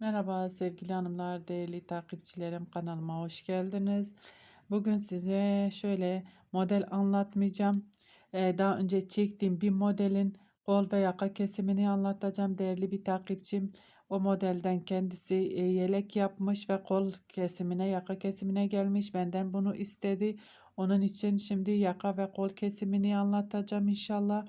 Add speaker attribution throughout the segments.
Speaker 1: Merhaba sevgili hanımlar, değerli takipçilerim kanalıma hoş geldiniz. Bugün size şöyle model anlatmayacağım. Ee, daha önce çektiğim bir modelin kol ve yaka kesimini anlatacağım. Değerli bir takipçim o modelden kendisi e, yelek yapmış ve kol kesimine yaka kesimine gelmiş. Benden bunu istedi. Onun için şimdi yaka ve kol kesimini anlatacağım inşallah.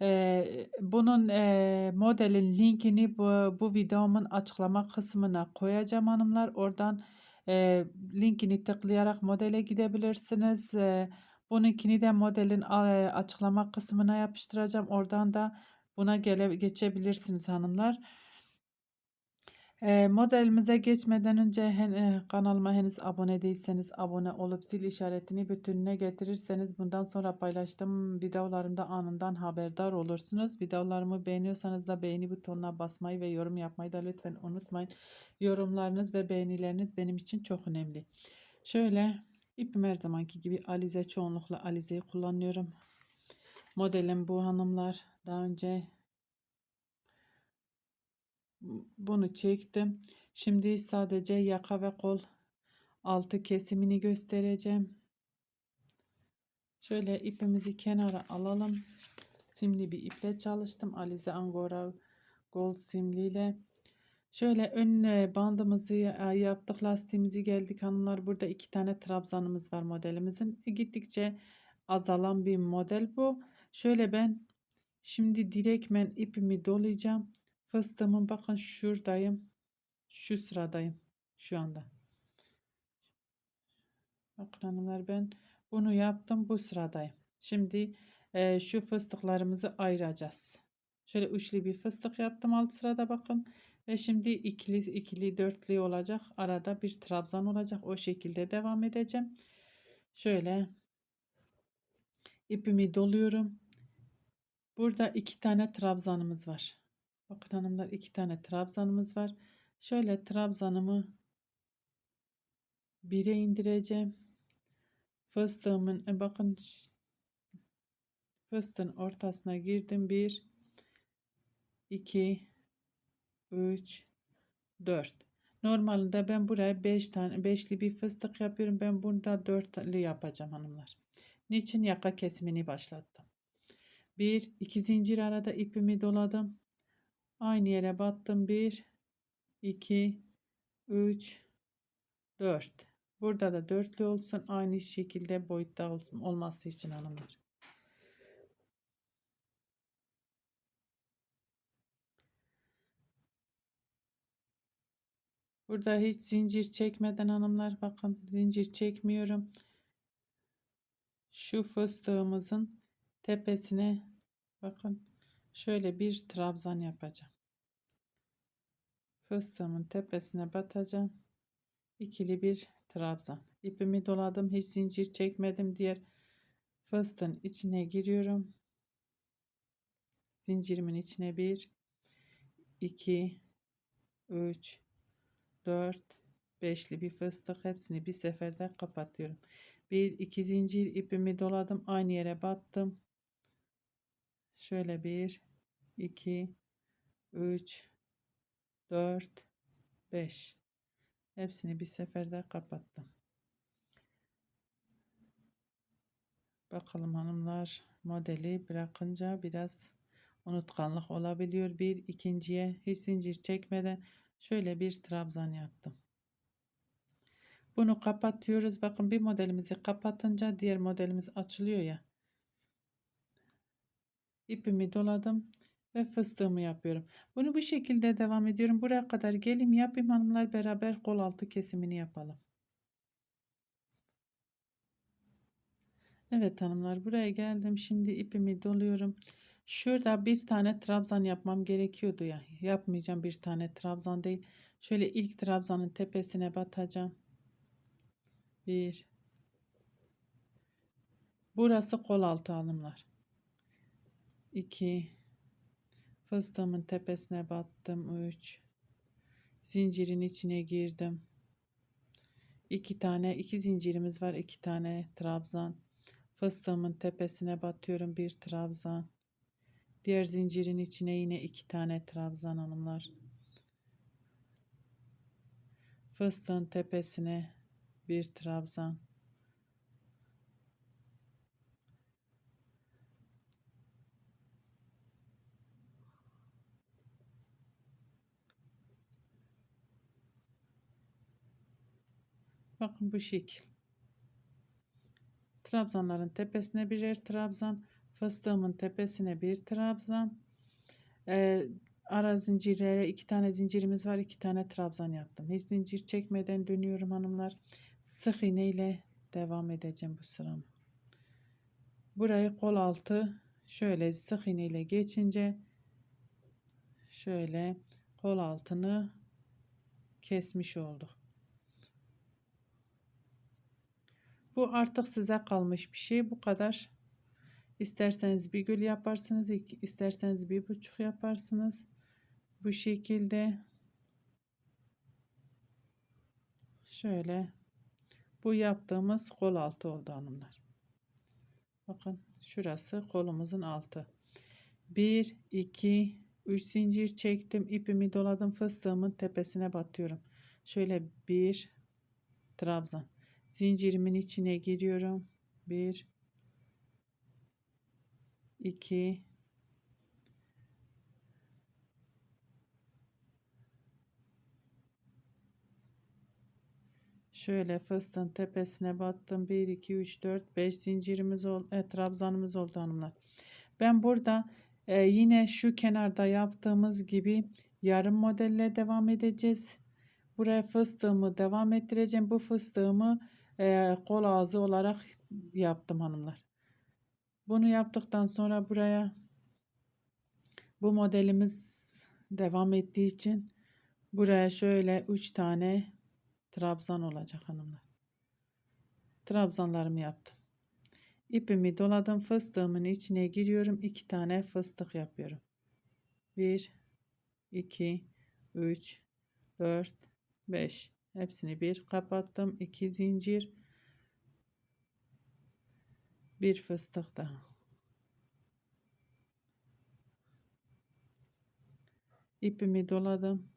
Speaker 1: Eee, bunun eee, modelin linkini bu, bu videomun açıklama kısmına koyacağım hanımlar. Oradan eee, linkini tıklayarak modele gidebilirsiniz. Eee, bununkini de modelin açıklama kısmına yapıştıracağım. Oradan da buna gele, geçebilirsiniz hanımlar. Eee, modelimize geçmeden önce eee, kanalıma henüz abone değilseniz abone olup zil işaretini bütününe getirirseniz bundan sonra paylaştığım videolarımda anından haberdar olursunuz. Videolarımı beğeniyorsanız da beğeni butonuna basmayı ve yorum yapmayı da lütfen unutmayın. Yorumlarınız ve beğenileriniz benim için çok önemli. Şöyle ipim her zamanki gibi alize çoğunlukla alizeyi kullanıyorum. Modelim bu hanımlar. Daha önce bunu çektim. Şimdi sadece yaka ve kol altı kesimini göstereceğim. Şöyle ipimizi kenara alalım. Simli bir iple çalıştım. Alize Angora Gold simliyle. Şöyle ön bandımızı yaptık. Lastiğimizi geldik hanımlar. Burada iki tane trabzanımız var modelimizin. E, gittikçe azalan bir model bu. Şöyle ben şimdi direktmen ipimi dolayacağım. Fıstığımın bakın şuradayım. Şu sıradayım. Şu anda. Bakın hanımlar ben bunu yaptım. Bu sıradayım. Şimdi e, şu fıstıklarımızı ayıracağız. Şöyle üçlü bir fıstık yaptım alt sırada bakın. Ve şimdi ikili ikili dörtlü olacak. Arada bir trabzan olacak. O şekilde devam edeceğim. Şöyle ipimi doluyorum. Burada iki tane trabzanımız var. Bakın hanımlar iki tane trabzanımız var. Şöyle trabzanımı bire indireceğim. Fıstığımın e, bakın fıstığın ortasına girdim. 1 2 3 4 Normalde ben buraya 5 tane beşli bir fıstık yapıyorum. Ben burada 4'lü yapacağım hanımlar. Niçin yaka kesimini başlattım. 1 2 zincir arada ipimi doladım. Aynı yere battım. 1, 2, 3, 4. Burada da dörtlü olsun. Aynı şekilde boyutta olsun, olması için hanımlar. Burada hiç zincir çekmeden hanımlar bakın zincir çekmiyorum. Şu fıstığımızın tepesine bakın şöyle bir trabzan yapacağım. Fıstığımın tepesine batacağım. İkili bir trabzan. İpimi doladım. Hiç zincir çekmedim. Diğer fıstığın içine giriyorum. Zincirimin içine bir, iki, üç, dört, beşli bir fıstık. Hepsini bir seferde kapatıyorum. Bir, iki zincir ipimi doladım. Aynı yere battım. Şöyle bir, iki, üç, dört, beş. Hepsini bir seferde kapattım. Bakalım hanımlar modeli bırakınca biraz unutkanlık olabiliyor. Bir ikinciye hiç zincir çekmeden şöyle bir trabzan yaptım. Bunu kapatıyoruz. Bakın bir modelimizi kapatınca diğer modelimiz açılıyor ya. İpimi doladım ve fıstığımı yapıyorum. Bunu bu şekilde devam ediyorum. Buraya kadar gelim yapayım hanımlar beraber kol altı kesimini yapalım. Evet hanımlar buraya geldim. Şimdi ipimi doluyorum. Şurada bir tane trabzan yapmam gerekiyordu ya. Yapmayacağım bir tane trabzan değil. Şöyle ilk trabzanın tepesine batacağım. Bir. Burası kol altı hanımlar. 2 Fıstığımın tepesine battım. 3 Zincirin içine girdim. 2 tane 2 zincirimiz var. 2 tane trabzan. Fıstığımın tepesine batıyorum. Bir trabzan. Diğer zincirin içine yine 2 tane trabzan hanımlar. Fıstığın tepesine bir trabzan. Bakın bu şekil. Trabzanların tepesine birer trabzan. Fıstığımın tepesine bir trabzan. Ee, ara zincirlere iki tane zincirimiz var. iki tane trabzan yaptım. Hiç zincir çekmeden dönüyorum hanımlar. Sık iğne ile devam edeceğim bu sıramı. Burayı kol altı şöyle sık iğne ile geçince şöyle kol altını kesmiş olduk. Bu artık size kalmış bir şey. Bu kadar. İsterseniz bir gül yaparsınız. isterseniz bir buçuk yaparsınız. Bu şekilde. Şöyle. Bu yaptığımız kol altı oldu hanımlar. Bakın şurası kolumuzun altı. 1, 2, 3 zincir çektim. ipimi doladım. Fıstığımın tepesine batıyorum. Şöyle bir trabzan zincirimin içine giriyorum. 1 2 Şöyle fıstığın tepesine battım. 1 2 3 4 5 zincirimiz oldu. E, trabzanımız oldu hanımlar. Ben burada e, yine şu kenarda yaptığımız gibi yarım modelle devam edeceğiz. Buraya fıstığımı devam ettireceğim. Bu fıstığımı e, kol ağzı olarak yaptım hanımlar. Bunu yaptıktan sonra buraya bu modelimiz devam ettiği için buraya şöyle 3 tane trabzan olacak hanımlar. Trabzanlarımı yaptım. İpimi doladım. Fıstığımın içine giriyorum. 2 tane fıstık yapıyorum. 1 2 3 4 5 Hepsini bir kapattım. 2 zincir. Bir fıstık daha. İpimi doladım.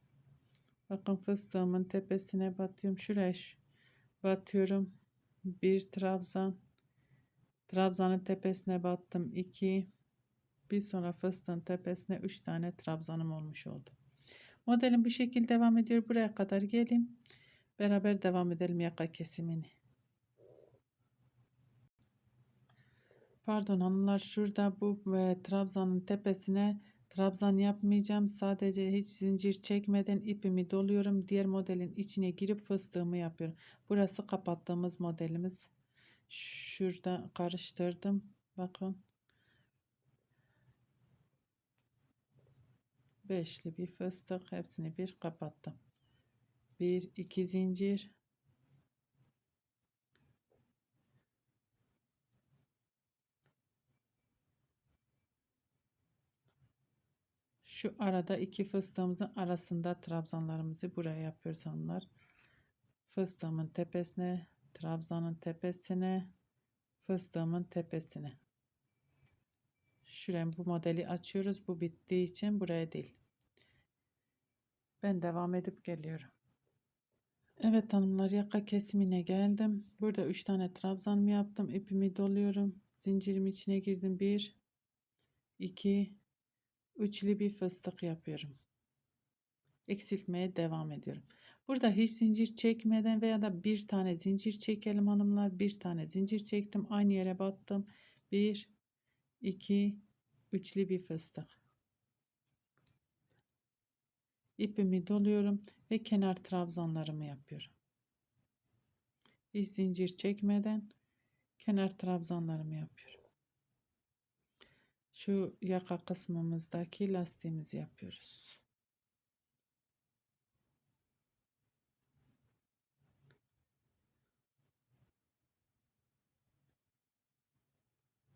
Speaker 1: Bakın fıstığımın tepesine batıyorum. Şuraya batıyorum. Bir trabzan. Trabzanın tepesine battım. 2. Bir sonra fıstığın tepesine 3 tane trabzanım olmuş oldu. Modelim bu şekilde devam ediyor. Buraya kadar geleyim. Beraber devam edelim yaka kesimini. Pardon hanımlar şurada bu e, trabzanın tepesine trabzan yapmayacağım. Sadece hiç zincir çekmeden ipimi doluyorum. Diğer modelin içine girip fıstığımı yapıyorum. Burası kapattığımız modelimiz. Şurada karıştırdım. Bakın. Beşli bir fıstık. Hepsini bir kapattım. 1 2 zincir. Şu arada iki fıstığımızın arasında trabzanlarımızı buraya yapıyoruz hanımlar. Fıstığımın tepesine trabzanın tepesine fıstığımın tepesine. Şuraya bu modeli açıyoruz. Bu bittiği için buraya değil. Ben devam edip geliyorum Evet hanımlar yaka kesimine geldim. Burada 3 tane trabzanımı yaptım. İpimi doluyorum. Zincirim içine girdim. 1 2 üçlü bir fıstık yapıyorum. Eksiltmeye devam ediyorum. Burada hiç zincir çekmeden veya da bir tane zincir çekelim hanımlar. Bir tane zincir çektim. Aynı yere battım. 1 2 üçlü bir fıstık. İpimi doluyorum ve kenar trabzanlarımı yapıyorum. Hiç zincir çekmeden kenar trabzanlarımı yapıyorum. Şu yaka kısmımızdaki lastiğimizi yapıyoruz.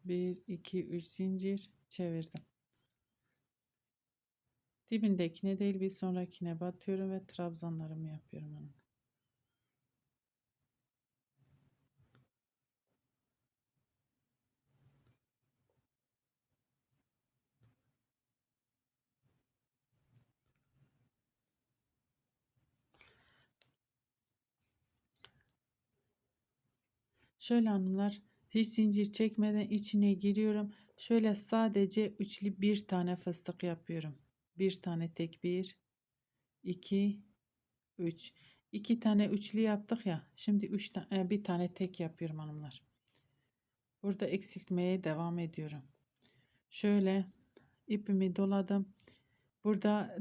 Speaker 1: Bir, iki, üç zincir çevirdim. Dibindekine değil bir sonrakine batıyorum ve trabzanlarımı yapıyorum onun. Şöyle hanımlar hiç zincir çekmeden içine giriyorum. Şöyle sadece üçlü bir tane fıstık yapıyorum. Bir tane tek bir, iki, üç. İki tane üçlü yaptık ya. Şimdi üç tane bir tane tek yapıyorum hanımlar. Burada eksiltmeye devam ediyorum. Şöyle ipimi doladım. Burada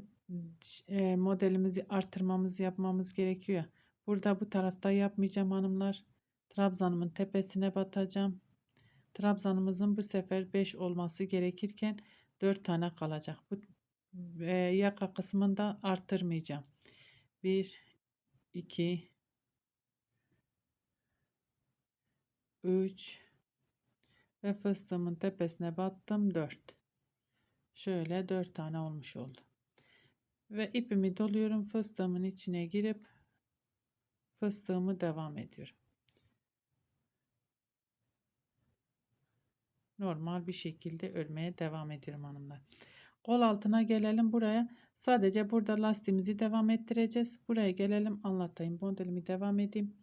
Speaker 1: e, modelimizi artırmamız yapmamız gerekiyor. Burada bu tarafta yapmayacağım hanımlar. Trabzanımın tepesine batacağım. Trabzanımızın bu sefer 5 olması gerekirken 4 tane kalacak. Bu e, yaka kısmında artırmayacağım. 1 2 3 ve fıstığımın tepesine battım 4. Şöyle 4 tane olmuş oldu. Ve ipimi doluyorum fıstığımın içine girip fıstığımı devam ediyorum. Normal bir şekilde örmeye devam ediyorum hanımlar. Kol altına gelelim buraya. Sadece burada lastiğimizi devam ettireceğiz. Buraya gelelim anlatayım. Modelimi devam edeyim.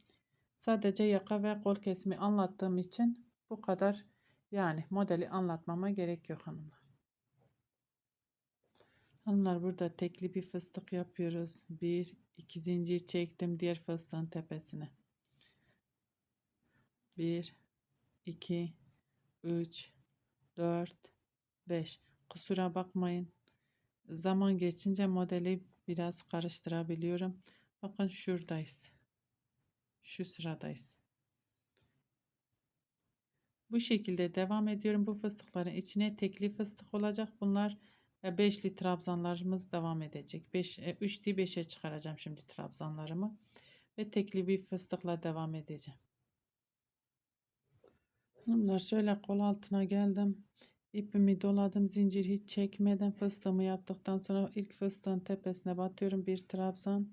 Speaker 1: Sadece yaka ve kol kesimi anlattığım için bu kadar yani modeli anlatmama gerek yok hanımlar. Hanımlar burada tekli bir fıstık yapıyoruz. Bir, iki zincir çektim diğer fıstığın tepesine. Bir, iki, üç, dört, beş. Kusura bakmayın. Zaman geçince modeli biraz karıştırabiliyorum. Bakın şuradayız. Şu sıradayız. Bu şekilde devam ediyorum. Bu fıstıkların içine tekli fıstık olacak. Bunlar ve 5'li trabzanlarımız devam edecek. 5 3'lü 5'e çıkaracağım şimdi trabzanlarımı ve tekli bir fıstıkla devam edeceğim. Hanımlar şöyle kol altına geldim. İpimi doladım. Zincir hiç çekmeden fıstığımı yaptıktan sonra ilk fıstığın tepesine batıyorum. Bir trabzan.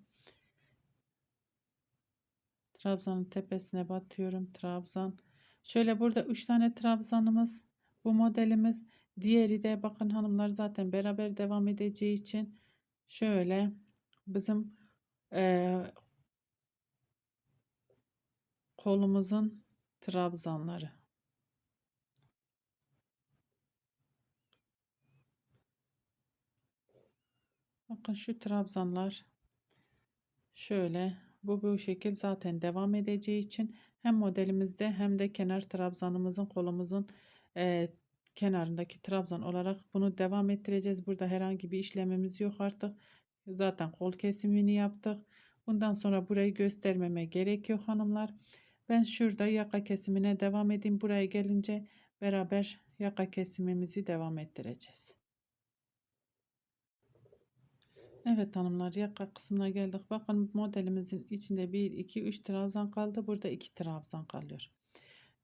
Speaker 1: Trabzanın tepesine batıyorum. Trabzan. Şöyle burada 3 tane trabzanımız. Bu modelimiz. Diğeri de bakın hanımlar zaten beraber devam edeceği için şöyle bizim e, kolumuzun trabzanları. Bakın şu trabzanlar şöyle bu bu şekil zaten devam edeceği için hem modelimizde hem de kenar trabzanımızın kolumuzun e, kenarındaki trabzan olarak bunu devam ettireceğiz. Burada herhangi bir işlemimiz yok artık. Zaten kol kesimini yaptık. Bundan sonra burayı göstermeme gerek yok hanımlar. Ben şurada yaka kesimine devam edeyim. Buraya gelince beraber yaka kesimimizi devam ettireceğiz. Evet hanımlar yaka kısmına geldik. Bakın modelimizin içinde 1, 2, 3 trabzan kaldı. Burada 2 trabzan kalıyor.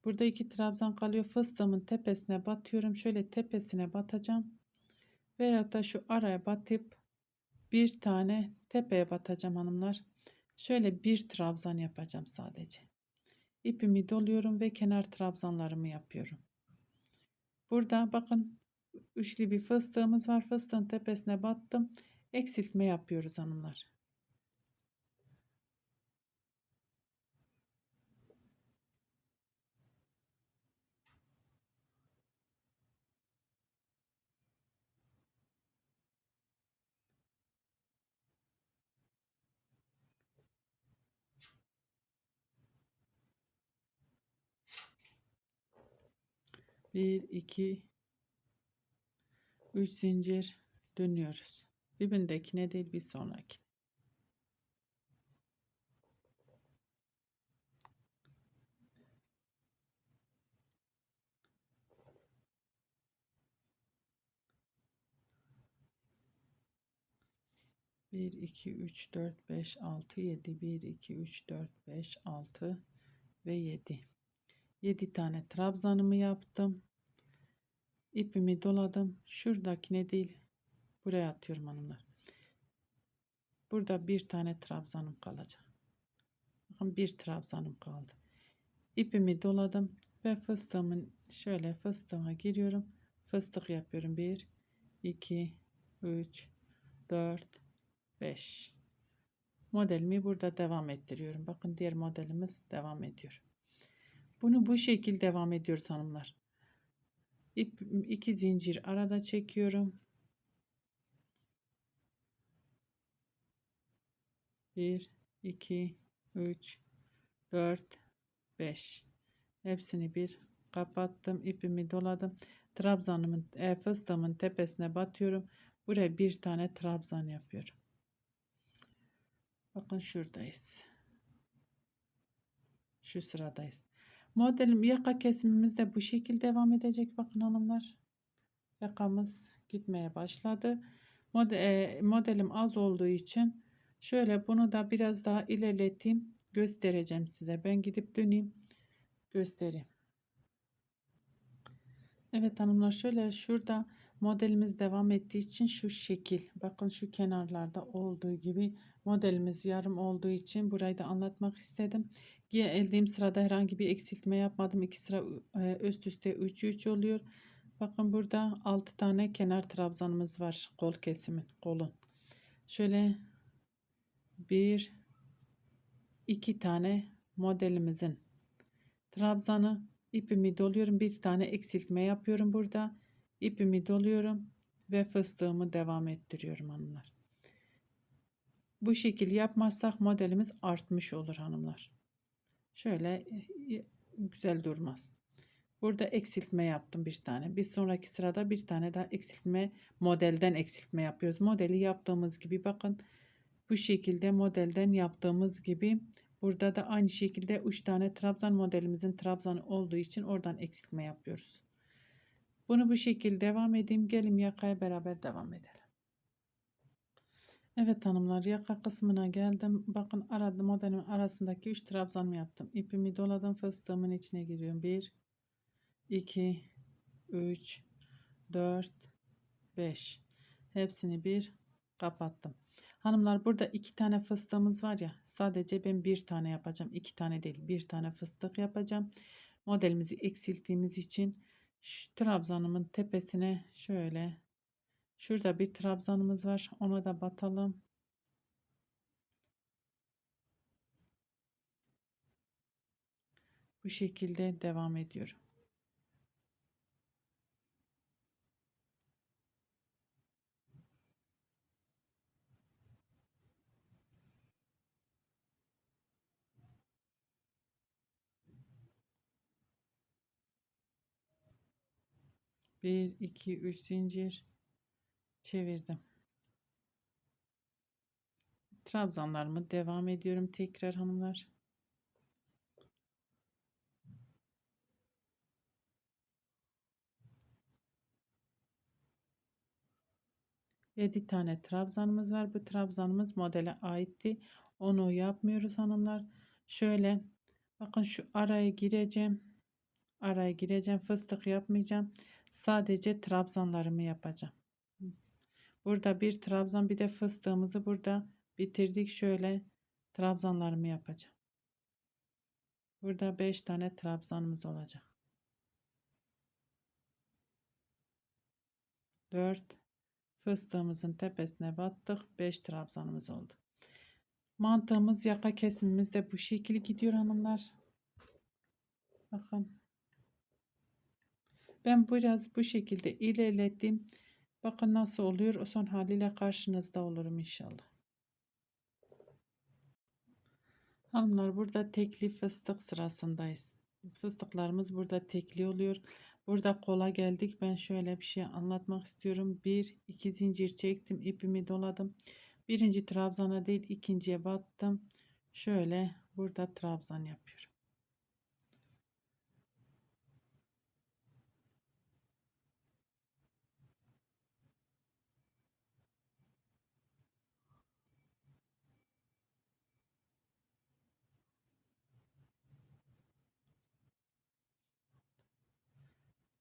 Speaker 1: Burada iki trabzan kalıyor. Fıstığımın tepesine batıyorum. Şöyle tepesine batacağım. Veyahut da şu araya batıp bir tane tepeye batacağım hanımlar. Şöyle bir trabzan yapacağım sadece. İpimi doluyorum ve kenar trabzanlarımı yapıyorum. Burada bakın üçlü bir fıstığımız var. Fıstığın tepesine battım. Eksiltme yapıyoruz hanımlar. Bir, iki, üç zincir dönüyoruz. Dibindekine değil bir sonraki. Bir, iki, üç, dört, beş, altı, yedi. Bir, iki, üç, dört, beş, altı ve yedi. Yedi tane trabzanımı yaptım. İpimi doladım. Şuradakine değil buraya atıyorum hanımlar. Burada bir tane trabzanım kalacak. Bakın bir trabzanım kaldı. İpimi doladım ve fıstığımın şöyle fıstığıma giriyorum. Fıstık yapıyorum. 1 2 3 4 5 Modelimi burada devam ettiriyorum. Bakın diğer modelimiz devam ediyor. Bunu bu şekil devam ediyoruz hanımlar. İp, iki zincir arada çekiyorum. Bir, iki, üç, dört, beş. Hepsini bir kapattım. ipimi doladım. Trabzanımın e, fıstığımın tepesine batıyorum. Buraya bir tane trabzan yapıyorum. Bakın şuradayız. Şu sıradayız. Modelim yaka kesimimiz de bu şekilde devam edecek. Bakın hanımlar. Yakamız gitmeye başladı. Mode, e, modelim az olduğu için şöyle bunu da biraz daha ilerleteyim. Göstereceğim size. Ben gidip döneyim. Göstereyim. Evet hanımlar şöyle şurada modelimiz devam ettiği için şu şekil. Bakın şu kenarlarda olduğu gibi modelimiz yarım olduğu için burayı da anlatmak istedim. Geldiğim sırada herhangi bir eksiltme yapmadım. İki sıra e, üst üste 3 3 oluyor. Bakın burada 6 tane kenar trabzanımız var. Kol kesimi kolun. Şöyle bir iki tane modelimizin trabzanı ipimi doluyorum. Bir tane eksiltme yapıyorum burada. İpimi doluyorum ve fıstığımı devam ettiriyorum hanımlar. Bu şekil yapmazsak modelimiz artmış olur hanımlar. Şöyle e, güzel durmaz. Burada eksiltme yaptım bir tane. Bir sonraki sırada bir tane daha eksiltme modelden eksiltme yapıyoruz. Modeli yaptığımız gibi bakın bu şekilde modelden yaptığımız gibi burada da aynı şekilde 3 tane trabzan modelimizin trabzanı olduğu için oradan eksiltme yapıyoruz. Bunu bu şekilde devam edeyim. Gelin yakaya beraber devam edelim. Evet hanımlar yaka kısmına geldim. Bakın aradım modelimin arasındaki 3 trabzan yaptım. İpimi doladım fıstığımın içine giriyorum. 1 2 3 4 5 hepsini bir kapattım. Hanımlar burada iki tane fıstığımız var ya sadece ben bir tane yapacağım. iki tane değil bir tane fıstık yapacağım. Modelimizi eksilttiğimiz için şu trabzanımın tepesine şöyle şurada bir trabzanımız var. Ona da batalım. Bu şekilde devam ediyorum. Bir, iki, üç zincir çevirdim. Trabzanlarımı devam ediyorum tekrar hanımlar. Yedi tane trabzanımız var. Bu trabzanımız modele aitti. Onu yapmıyoruz hanımlar. Şöyle bakın şu araya gireceğim. Araya gireceğim. Fıstık yapmayacağım. Sadece trabzanlarımı yapacağım. Burada bir trabzan bir de fıstığımızı burada bitirdik. Şöyle trabzanlarımı yapacağım. Burada 5 tane trabzanımız olacak. 4 fıstığımızın tepesine battık. 5 trabzanımız oldu. Mantığımız yaka kesimimiz de bu şekilde gidiyor hanımlar. Bakın. Ben biraz bu şekilde ilerlettim. Bakın nasıl oluyor. O son haliyle karşınızda olurum inşallah. Hanımlar burada tekli fıstık sırasındayız. Fıstıklarımız burada tekli oluyor. Burada kola geldik. Ben şöyle bir şey anlatmak istiyorum. Bir, iki zincir çektim. ipimi doladım. Birinci trabzana değil ikinciye battım. Şöyle burada trabzan yapıyorum.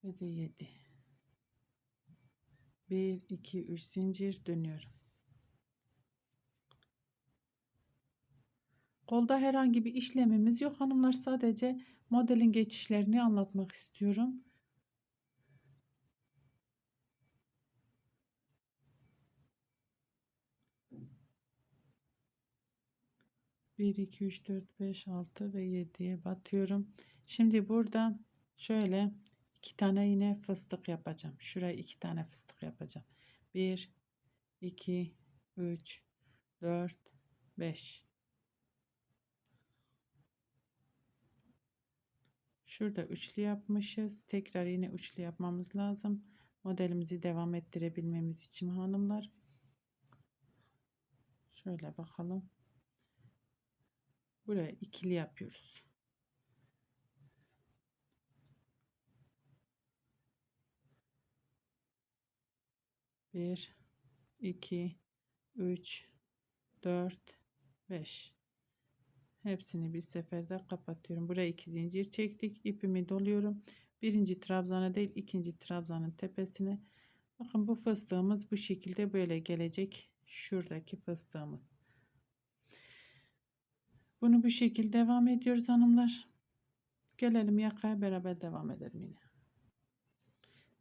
Speaker 1: Ve de 7 1 2 3 zincir dönüyorum. Kolda herhangi bir işlemimiz yok. Hanımlar sadece modelin geçişlerini anlatmak istiyorum. Bir, iki, üç, dört, beş, altı ve yediye batıyorum. Şimdi burada şöyle iki tane yine fıstık yapacağım. Şuraya iki tane fıstık yapacağım. 1 2 3 4 5 Şurada üçlü yapmışız. Tekrar yine üçlü yapmamız lazım. Modelimizi devam ettirebilmemiz için hanımlar. Şöyle bakalım. Buraya ikili yapıyoruz. Bir, iki, üç, dört, beş. Hepsini bir seferde kapatıyorum. Buraya iki zincir çektik. İpimi doluyorum. Birinci trabzana değil ikinci trabzanın tepesine. Bakın bu fıstığımız bu şekilde böyle gelecek. Şuradaki fıstığımız. Bunu bu şekilde devam ediyoruz hanımlar. Gelelim yakaya beraber devam edelim yine.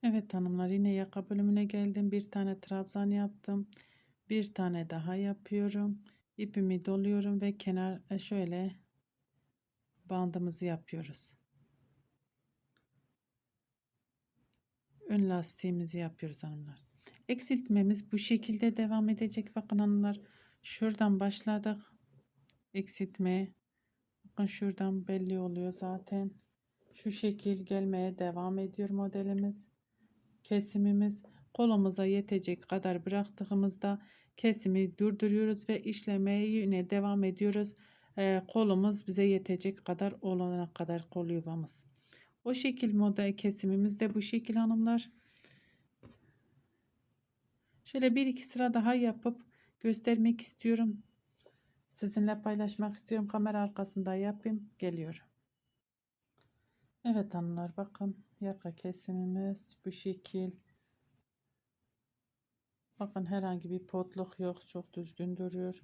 Speaker 1: Evet hanımlar yine yaka bölümüne geldim. Bir tane trabzan yaptım. Bir tane daha yapıyorum. İpimi doluyorum ve kenar e, şöyle bandımızı yapıyoruz. Ön lastiğimizi yapıyoruz hanımlar. Eksiltmemiz bu şekilde devam edecek. Bakın hanımlar şuradan başladık. Eksiltmeye. Bakın şuradan belli oluyor zaten. Şu şekil gelmeye devam ediyor modelimiz. Kesimimiz kolumuza yetecek kadar bıraktığımızda kesimi durduruyoruz ve işlemeye yine devam ediyoruz. Ee, kolumuz bize yetecek kadar olana kadar kol yuvamız. O şekil model kesimimiz de bu şekil hanımlar. Şöyle bir iki sıra daha yapıp göstermek istiyorum. Sizinle paylaşmak istiyorum. Kamera arkasında yapayım. Geliyorum. Evet hanımlar bakın yaka kesimimiz bu şekil. Bakın herhangi bir potluk yok. Çok düzgün duruyor.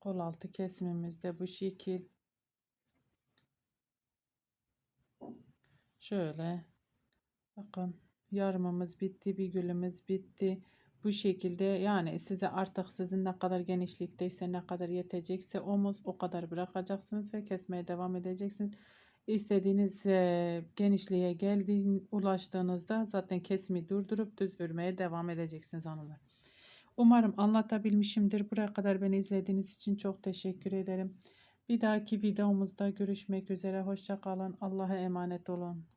Speaker 1: Kol altı kesimimiz de bu şekil. Şöyle bakın yarımımız bitti. Bir gülümüz bitti. Bu şekilde yani size artık sizin ne kadar genişlikteyse ne kadar yetecekse omuz o kadar bırakacaksınız ve kesmeye devam edeceksiniz. İstediğiniz e, genişliğe geldiğin ulaştığınızda zaten kesimi durdurup düz örmeye devam edeceksiniz hanımlar. Umarım anlatabilmişimdir. Buraya kadar beni izlediğiniz için çok teşekkür ederim. Bir dahaki videomuzda görüşmek üzere. Hoşçakalın. Allah'a emanet olun.